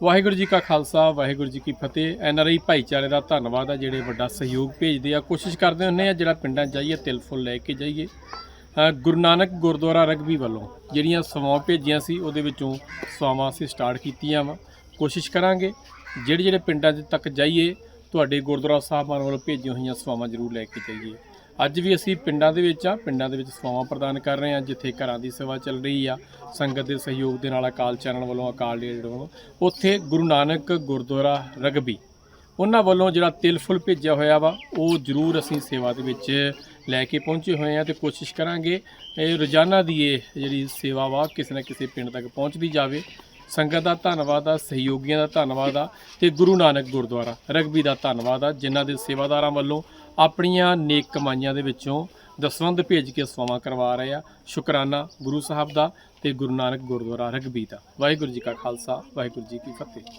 ਵਾਹਿਗੁਰੂ ਜੀ ਕਾ ਖਾਲਸਾ, ਵਾਹਿਗੁਰੂ ਜੀ ਕੀ ਫਤਿਹ। N R I ਭਾਈਚਾਰੇ ਦਾ ਧੰਨਵਾਦ ਆ, ਜਿਹੜੇ ਵੱਡਾ ਸਹਿਯੋਗ ਭੇਜਦੇ ਆ। ਕੋਸ਼ਿਸ਼ ਕਰਦੇ ਹੁੰਨੇ ਆ ਜਿਹੜਾ ਪਿੰਡਾਂ 'ਚ ਜਾਈਏ, ਤਿਲ ਫੁੱਲ ਲੈ ਕੇ ਜਾਈਏ। ਗੁਰੂ ਨਾਨਕ ਗੁਰਦੁਆਰਾ ਰਗਬੀ ਵੱਲੋਂ ਜਿਹੜੀਆਂ ਸਵਾਂ ਭੇਜੀਆਂ ਸੀ, ਉਹਦੇ ਵਿੱਚੋਂ ਸਵਾਵਾਂ ਅਸੀਂ ਸਟਾਰਟ ਕੀਤੀਆਂ ਵਾ। ਕੋਸ਼ਿਸ਼ ਕਰਾਂਗੇ ਜਿਹੜੇ ਜਿਹੜੇ ਪਿੰਡਾਂ 'ਚ ਤੱਕ ਜਾਈਏ ਤੁਹਾਡੇ ਗੁਰਦੁਆਰਾ ਸਾਹਿਬਾਨ ਵੱਲੋਂ ਭੇਜੀਆਂ ਹੋਈਆਂ ਸੇਵਾਵਾਂ ਜ਼ਰੂਰ ਲੈ ਕੇ ਜਾਈਏ। ਅੱਜ ਵੀ ਅਸੀਂ ਪਿੰਡਾਂ ਦੇ ਵਿੱਚ ਆ, ਪਿੰਡਾਂ ਦੇ ਵਿੱਚ ਸੇਵਾਵਾਂ ਪ੍ਰਦਾਨ ਕਰ ਰਹੇ ਹਾਂ, ਜਿੱਥੇ ਘਰਾਂ ਦੀ ਸੇਵਾ ਚੱਲ ਰਹੀ ਆ, ਸੰਗਤ ਦੇ ਸਹਿਯੋਗ ਦੇ ਨਾਲ ਅਕਾਲ ਚੈਨਲ ਵੱਲੋਂ, ਅਕਾਲ ਲੀਡਰ ਵੱਲੋਂ, ਉੱਥੇ ਗੁਰੂ ਨਾਨਕ ਗੁਰਦੁਆਰਾ ਰਗਬੀ, ਉਹਨਾਂ ਵੱਲੋਂ ਜਿਹੜਾ ਤਿਲ ਫੁੱਲ ਭੇਜਿਆ ਹੋਇਆ ਵਾ, ਉਹ ਜ਼ਰੂਰ ਅਸੀਂ ਸੇਵਾ ਦੇ ਵਿੱਚ ਲੈ ਕੇ ਪਹੁੰਚੇ ਹੋਏ ਆ ਤੇ ਕੋਸ਼ਿਸ਼ ਕਰਾਂਗੇ ਇਹ ਰੋਜ਼ਾਨਾ ਦੀ ਇਹ ਜਿਹੜੀ ਸੇਵਾ ਵਾ, ਕਿਸੇ ਨਾ ਕਿਸੇ ਪਿੰਡ ਤੱਕ ਪਹੁੰਚਦੀ ਜਾਵੇ। ਸੰਗਤ ਦਾ ਧੰਨਵਾਦ ਆ, ਸਹਿਯੋਗੀਆਂ ਦਾ ਧੰਨਵਾਦ ਆ ਤੇ ਗੁਰੂ ਨਾਨਕ ਗੁਰਦੁਆਰਾ, ਰਗਬੀ ਦਾ ਧੰਨਵਾਦ ਆ, ਜਿਨ੍ਹਾਂ ਦੇ ਸੇਵਾਦਾਰਾਂ ਵੱਲੋਂ ਆਪਣੀਆਂ ਨੇਕ ਕਮਾਈਆਂ ਦੇ ਵਿੱਚੋਂ ਦਸਵੰਧ ਭੇਜ ਕੇ ਸੇਵਾਵਾਂ ਕਰਵਾ ਰਹੇ ਆ। ਸ਼ੁਕਰਾਨਾ ਗੁਰੂ ਸਾਹਿਬ ਦਾ ਤੇ ਗੁਰੂ ਨਾਨਕ ਗੁਰਦੁਆਰਾ, ਰਗਬੀ ਦਾ। ਵਾਹਿਗੁਰੂ ਜੀ ਕਾ ਖਾਲਸਾ, ਵਾਹਿਗੁਰੂ ਜੀ ਕੀ ਫਤਿਹ।